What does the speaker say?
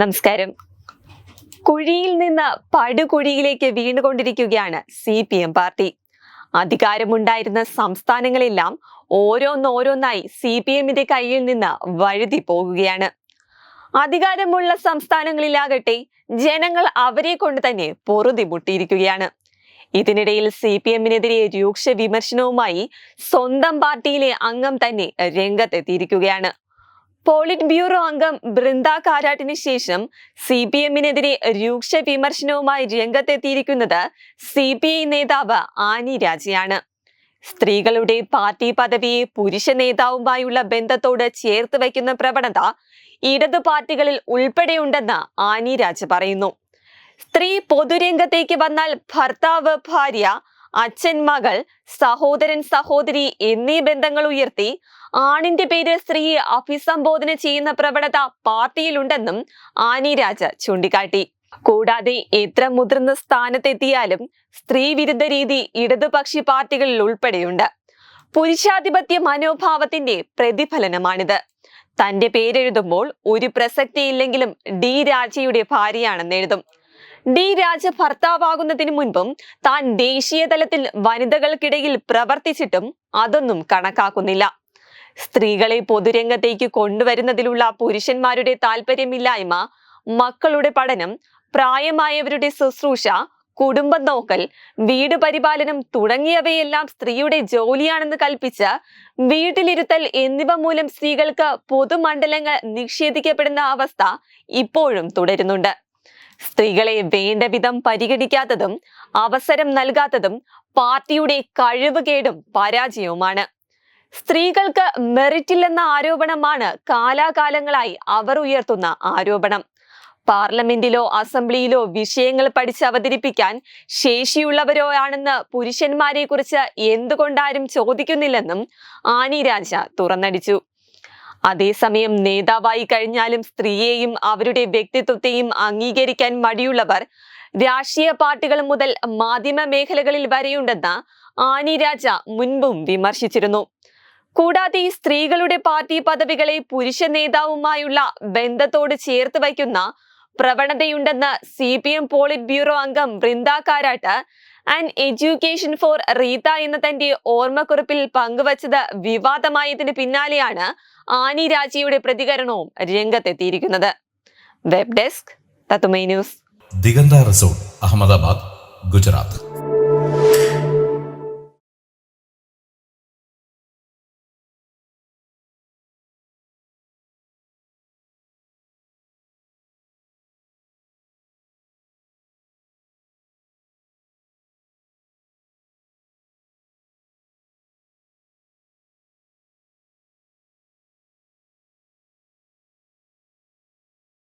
നമസ്കാരം. കുഴിയിൽ നിന്ന് പടുകുഴിയിലേക്ക് വീണുകൊണ്ടിരിക്കുകയാണ് സി പി എം പാർട്ടി. അധികാരമുണ്ടായിരുന്ന സംസ്ഥാനങ്ങളെല്ലാം ഓരോന്നോരോന്നായി സി പി എമ്മിന്റെ കയ്യിൽ നിന്ന് വഴുതി പോകുകയാണ്. അധികാരമുള്ള സംസ്ഥാനങ്ങളിലാകട്ടെ ജനങ്ങൾ അവരെ കൊണ്ട് തന്നെ പൊറുതി മുട്ടിയിരിക്കുകയാണ് ഇതിനിടയിൽ സി പി എമ്മിനെതിരെ രൂക്ഷ വിമർശനവുമായി സ്വന്തം പാർട്ടിയിലെ അംഗം തന്നെ രംഗത്തെത്തിയിരിക്കുകയാണ്. പോളിറ്റ് ബ്യൂറോ അംഗം ബൃന്ദ കാരാട്ടിന് ശേഷം സി പി എമ്മിനെതിരെ രൂക്ഷ വിമർശനവുമായി രംഗത്തെത്തിയിരിക്കുന്നത് സി പി ഐ നേതാവ് ആനി രാജയാണ്. സ്ത്രീകളുടെ പാർട്ടി പദവിയെ പുരുഷ നേതാവുമായുള്ള ബന്ധത്തോട് ചേർത്ത് വയ്ക്കുന്ന പ്രവണത ഇടതു പാർട്ടികളിൽ ഉൾപ്പെടെയുണ്ടെന്ന് ആനി രാജ പറയുന്നു. സ്ത്രീ പൊതുരംഗത്തേക്ക് വന്നാൽ ഭർത്താവ് ഭാര്യ അച്ഛൻ മകൾ സഹോദരൻ സഹോദരി എന്നീ ബന്ധങ്ങൾ ഉയർത്തി ആണിന്റെ പേര് സ്ത്രീയെ അഭിസംബോധന ചെയ്യുന്ന പ്രവണത പാർട്ടിയിലുണ്ടെന്നും ആനി രാജ ചൂണ്ടിക്കാട്ടി. കൂടാതെ എത്ര മുതിർന്ന സ്ഥാനത്തെത്തിയാലും സ്ത്രീ വിരുദ്ധ രീതി ഇടതുപക്ഷി പാർട്ടികളിൽ ഉൾപ്പെടെയുണ്ട്. പുരുഷാധിപത്യ മനോഭാവത്തിന്റെ പ്രതിഫലനമാണിത്. തന്റെ പേരെഴുതുമ്പോൾ ഒരു പ്രസക്തിയില്ലെങ്കിലും ഡി രാജയുടെ ഭാര്യയാണെന്ന് എഴുതും ഡി രാജ ഭർത്താവാകുന്നതിന് മുൻപും താൻ ദേശീയ തലത്തിൽ വനിതകൾക്കിടയിൽ പ്രവർത്തിച്ചിട്ടും അതൊന്നും കണക്കാക്കുന്നില്ല. സ്ത്രീകളെ പൊതുരംഗത്തേക്ക് കൊണ്ടുവരുന്നതിലുള്ള പുരുഷന്മാരുടെ താല്പര്യമില്ലായ്മ മക്കളുടെ പഠനം പ്രായമായവരുടെ ശുശ്രൂഷ കുടുംബം നോക്കൽ വീട് പരിപാലനം തുടങ്ങിയവയെല്ലാം സ്ത്രീയുടെ ജോലിയാണെന്ന് കൽപ്പിച്ച് വീട്ടിലിരുത്തൽ എന്നിവ മൂലം സ്ത്രീകൾക്ക് പൊതുമണ്ഡലങ്ങൾ നിഷേധിക്കപ്പെടുന്ന അവസ്ഥ ഇപ്പോഴും തുടരുന്നുണ്ട്. സ്ത്രീകളെ വേണ്ട വിധം പരിഗണിക്കാത്തതും അവസരം നൽകാത്തതും പാർട്ടിയുടെ കഴിവുകേടും പരാജയവുമാണ്. സ്ത്രീകൾക്ക് മെറിറ്റില്ലെന്ന ആരോപണമാണ് കാലാകാലങ്ങളായി അവർ ഉയർത്തുന്ന ആരോപണം. പാർലമെന്റിലോ അസംബ്ലിയിലോ വിഷയങ്ങൾ പഠിച്ച് അവതരിപ്പിക്കാൻ ശേഷിയുള്ളവരോ ആണെന്ന് പുരുഷന്മാരെ കുറിച്ച് എന്തുകൊണ്ടാരും ചോദിക്കുന്നില്ലെന്നും ആനി രാജ തുറന്നടിച്ചു. അതേസമയം നേതാവായി കഴിഞ്ഞാലും സ്ത്രീയെയും അവരുടെ വ്യക്തിത്വത്തെയും അംഗീകരിക്കാൻ മടിയുള്ളവർ രാഷ്ട്രീയ പാർട്ടികൾ മുതൽ മാധ്യമ മേഖലകളിൽ വരെയുണ്ടെന്ന് ആനി രാജ മുൻപും വിമർശിച്ചിരുന്നു. കൂടാതെ സ്ത്രീകളുടെ പാർട്ടി പദവികളെ പുരുഷ നേതാവുമായുള്ള ബന്ധത്തോട് ചേർത്ത് വയ്ക്കുന്ന പ്രവണതയുണ്ടെന്ന് C P M politburo അംഗം Brinda Karat an education for Rita എന്ന തന്റെ ഓർമ്മക്കുറിപ്പിൽ പങ്കുവച്ചത് വിവാദമായതിന് പിന്നാലെയാണ് ആനി രാജയുടെ പ്രതികരണവും രംഗത്തെത്തിയിരിക്കുന്നത്. വെബ് ഡെസ്ക് തത്തുമൈ ന്യൂസ് ദിഗന്ത റിസോർട്ട് അഹമ്മദാബാദ് ഗുജറാത്ത്.